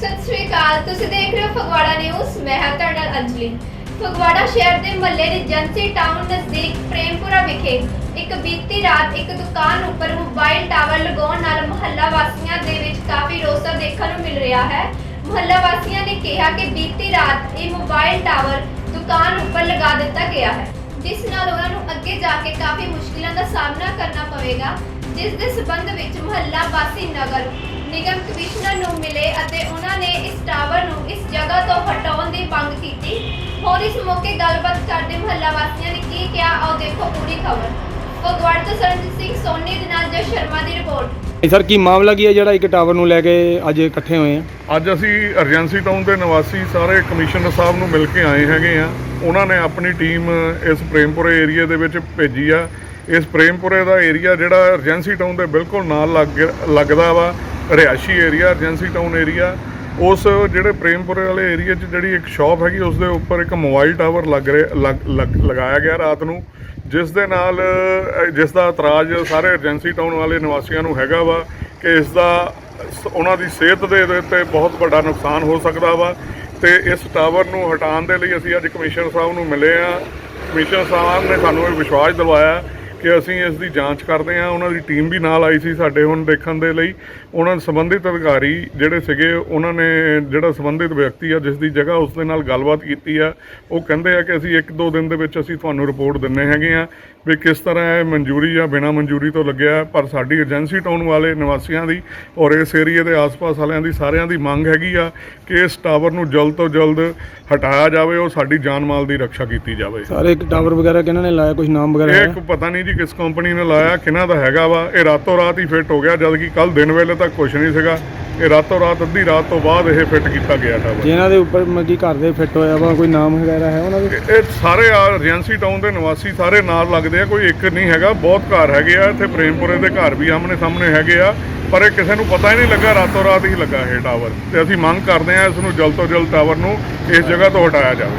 ਸਤਿ ਸ਼੍ਰੀ ਅਕਾਲ, ਤੁਸੀਂ ਦੇਖ ਰਹੇ ਹੋ ਫਗਵਾੜਾ ਨਿਊਜ਼, ਮੈਂ ਹਾਂ ਤੁਹਾਡੇ ਨਾਲ ਅੰਜਲੀ। ਫਗਵਾੜਾ ਸ਼ਹਿਰ ਦੇ ਮਹੱਲੇ ਦੀ ਏਜੰਸੀ ਟਾਊਨ ਨਜ਼ਦੀਕ ਪ੍ਰੇਮਪੁਰਾ ਵਿਖੇ ਇੱਕ ਬੀਤੀ ਰਾਤ ਇੱਕ ਦੁਕਾਨ ਉੱਪਰ ਮੋਬਾਈਲ ਟਾਵਰ ਲਗਾਉਣ ਨਾਲ ਮੁਹੱਲਾ ਵਾਸੀਆਂ ਦੇ ਵਿੱਚ ਕਾਫੀ ਰੋਸਾ ਦੇਖਣ ਨੂੰ ਮਿਲ ਰਿਹਾ ਹੈ। ਮੁਹੱਲਾ ਵਾਸੀਆਂ ਨੇ ਕਿਹਾ ਕਿ ਬੀਤੀ ਰਾਤ ਇਹ ਮੋਬਾਈਲ ਟਾਵਰ ਦੁਕਾਨ ਉੱਪਰ ਲਗਾ ਦਿੱਤਾ ਗਿਆ ਹੈ, ਜਿਸ ਨਾਲ ਉਹਨਾਂ ਨੂੰ ਅੱਗੇ ਜਾ ਕੇ ਕਾਫੀ ਮੁਸ਼ਕਿਲਾਂ ਦਾ ਸਾਹਮਣਾ ਕਰਨਾ ਪਵੇਗਾ, ਜਿਸ ਦੇ ਸਬੰਧ ਵਿੱਚ ਮੁਹੱਲਾ ਵਾਸੀ ਨਗਰ ਨਿਗਮ ਕਮਿਸ਼ਨਰ ਨੂੰ ਮਿਲੇ ਅਤੇ ਉਹਨਾਂ ਨੇ ਇਸ ਟਾਵਰ ਨੂੰ ਇਸ ਜਗ੍ਹਾ ਤੋਂ ਹਟਾਉਣ ਦੀ ਮੰਗ ਕੀਤੀ। ਹੋਰ ਇਸ ਮੌਕੇ ਗੱਲਬਾਤ ਕਰਦੇ ਮੁਹੱਲਾ ਵਾਸੀਆਂ ਨੇ ਕੀ ਕਿਹਾ ਆਓ ਦੇਖੋ ਪੂਰੀ ਖਬਰ। ਫਗਵਾੜਾ ਤੋਂ ਸਰਨਜੀਤ ਸਿੰਘ ਸੋਨੀ ਦੇ ਨਾਲ ਜੈ ਸ਼ਰਮਾ ਦੀ ਰਿਪੋਰਟ। ਇਹ ਸਰ ਕੀ ਮਾਮਲਾ ਕੀ ਹੈ ਜਿਹੜਾ ਇੱਕ ਟਾਵਰ ਨੂੰ ਲੈ ਕੇ ਅੱਜ ਇਕੱਠੇ ਹੋਏ ਆ? ਅੱਜ ਅਸੀਂ ਏਜੰਸੀ ਟਾਊਨ ਦੇ ਨਿਵਾਸੀ ਸਾਰੇ ਕਮਿਸ਼ਨਰ ਸਾਹਿਬ ਨੂੰ ਮਿਲ ਕੇ ਆਏ ਹੈਗੇ ਆ। ਉਹਨਾਂ ਨੇ ਆਪਣੀ ਟੀਮ ਇਸ ਪ੍ਰੇਮਪੁਰੇ ਏਰੀਆ ਦੇ ਵਿੱਚ ਭੇਜੀ ਆ। ਇਸ ਪ੍ਰੇਮਪੁਰੇ ਦਾ ਏਰੀਆ ਜਿਹੜਾ ਏਜੰਸੀ ਟਾਊਨ ਦੇ ਬਿਲਕੁਲ ਨਾਲ ਲੱਗ ਲੱਗਦਾ ਵਾ। ਰਿਹਾਇਸ਼ੀ ਏਰੀਆ ਏਜੰਸੀ ਟਾਊਨ ਏਰੀਆ ਉਸ ਜਿਹੜੇ ਪ੍ਰੇਮਪੁਰੇ ਵਾਲੇ ਏਰੀਆ 'ਚ ਜਿਹੜੀ ਇੱਕ ਸ਼ਾਪ ਹੈਗੀ ਉਸ ਦੇ ਉੱਪਰ ਇੱਕ ਮੋਬਾਈਲ ਟਾਵਰ ਲੱਗ ਰਿਹਾ, ਲੱਗ- ਲੱਗ- ਲਗਾਇਆ ਗਿਆ ਰਾਤ ਨੂੰ, ਜਿਸ ਦੇ ਨਾਲ ਜਿਸ ਦਾ ਇਤਰਾਜ਼ ਸਾਰੇ ਏਜੰਸੀ ਟਾਊਨ ਵਾਲੇ ਨਿਵਾਸੀਆਂ ਨੂੰ ਹੈਗਾ ਵਾ ਕਿ ਇਸ ਦਾ, ਸ- ਉਹਨਾਂ ਦੀ ਸਿਹਤ ਦੇ ਉੱਤੇ ਬਹੁਤ ਵੱਡਾ ਨੁਕਸਾਨ ਹੋ ਸਕਦਾ ਵਾ। ਤੇ ਇਸ ਟਾਵਰ ਨੂੰ ਹਟਾਉਣ ਦੇ ਲਈ ਅਸੀਂ ਅੱਜ ਕਮਿਸ਼ਨਰ ਸਾਹਿਬ ਨੂੰ ਮਿਲੇ ਆ ਕਮਿਸ਼ਨਰ ਸਾਹਿਬ ਨੇ ਸਾਨੂੰ ਇਹ ਵਿਸ਼ਵਾਸ ਦਿਵਾਇਆ ਕਿ ਅਸੀਂ ਇਸ ਦੀ ਜਾਂਚ ਕਰਦੇ ਹਾਂ। ਉਹਨਾਂ ਦੀ ਟੀਮ ਵੀ ਨਾਲ ਆਈ ਸੀ ਸਾਡੇ ਹੁਣ ਦੇਖਣ ਦੇ ਲਈ। ਉਹਨਾਂ ਸੰਬੰਧਿਤ ਅਧਿਕਾਰੀ ਜਿਹੜੇ ਸੀਗੇ ਉਹਨਾਂ ਨੇ ਜਿਹੜਾ ਸੰਬੰਧਿਤ ਵਿਅਕਤੀ ਆ ਜਿਸ ਦੀ ਜਗ੍ਹਾ ਉਸ ਦੇ ਨਾਲ ਗੱਲਬਾਤ ਕੀਤੀ ਆ ਉਹ ਕਹਿੰਦੇ ਆ ਕਿ ਅਸੀਂ ਇੱਕ ਦੋ ਦਿਨ ਦੇ ਵਿੱਚ ਅਸੀਂ ਤੁਹਾਨੂੰ ਰਿਪੋਰਟ ਦਿੰਨੇ ਹੈਗੇ ਆ ਵੀ ਕਿਸ ਤਰ੍ਹਾਂ ਇਹ ਮਨਜ਼ੂਰੀ ਜਾਂ ਬਿਨਾਂ ਮਨਜ਼ੂਰੀ ਤੋਂ ਲੱਗਿਆ। ਪਰ ਸਾਡੀ ਏਜੰਸੀ ਟਾਊਨ ਵਾਲੇ ਨਿਵਾਸੀਆਂ ਦੀ ਔਰ ਇਸ ਏਰੀਏ ਦੇ ਆਸ-ਪਾਸ ਵਾਲਿਆਂ ਦੀ ਸਾਰਿਆਂ ਦੀ ਮੰਗ ਹੈਗੀ ਆ ਕਿ ਇਸ ਟਾਵਰ ਨੂੰ ਜਲਦ ਤੋਂ ਜਲਦ ਹਟਾਇਆ ਜਾਵੇ ਔਰ ਸਾਡੀ ਜਾਨ ਮਾਲ ਦੀ ਰੱਖਿਆ ਕੀਤੀ ਜਾਵੇ। ਸਰ ਇੱਕ ਟਾਵਰ ਵਗੈਰਾ ਕਿਹਨਾਂ ਨੇ ਲਾਇਆ? ਕੁਝ ਨਾਮ ਵਗੈਰਾ ਇਹ ਪਤਾ ਨਹੀਂ ਜੀ ਕਿਸ ਕੰਪਨੀ ਨੇ ਲਾਇਆ ਕਿਹਨਾਂ ਦਾ ਹੈਗਾ ਵਾ ਇਹ ਰਾਤੋਂ ਰਾਤ ਹੀ ਫਿੱਟ ਹੋ ਗਿਆ ਜਦ ਕਿ ਕੱਲ ਦਿਨ ਵੇਲੇ ਤੱਕ ਕੁਝ ਨਹੀਂ ਸੀਗਾ। ਇਹ ਰਾਤੋਂ ਰਾਤ ਅੱਧੀ ਰਾਤ ਤੋਂ ਬਾਅਦ ਇਹ ਫਿੱਟ ਕੀਤਾ ਗਿਆ ਟਾਵਰ ਜਿਨ੍ਹਾਂ ਦੇ ਉੱਪਰ ਕਿ ਘਰ ਦੇ ਫਿੱਟ ਹੋਇਆ ਵਾ ਕੋਈ ਨਾਮ ਵਗੈਰਾ ਹੈ ਉਹਨਾਂ ਦੇ? ਇਹ ਸਾਰੇ ਆ ਏਜੰਸੀ ਟਾਊਨ ਦੇ ਨਿਵਾਸੀ ਸਾਰੇ ਨਾਲ ਲੱਗਦੇ ਆ ਕੋਈ ਇੱਕ ਨਹੀਂ ਹੈਗਾ ਬਹੁਤ ਘਰ ਹੈਗੇ ਆ ਇੱਥੇ ਪ੍ਰੇਮਪੁਰੇ ਦੇ ਘਰ ਵੀ ਆਮਨੇ ਸਾਹਮਣੇ ਹੈਗੇ ਆ ਪਰ ਇਹ ਕਿਸੇ ਨੂੰ ਪਤਾ ਹੀ ਨਹੀਂ ਲੱਗਾ ਰਾਤੋਂ ਰਾਤ ਹੀ ਲੱਗਾ ਇਹ ਟਾਵਰ ਤੇ ਅਸੀਂ ਮੰਗ ਕਰਦੇ ਆ ਇਸ ਨੂੰ ਜਲਦ ਤੋਂ ਜਲਦ ਟਾਵਰ ਨੂੰ ਇਸ ਜਗ੍ਹਾ ਤੋਂ ਹਟਾਇਆ ਜਾਵੇ।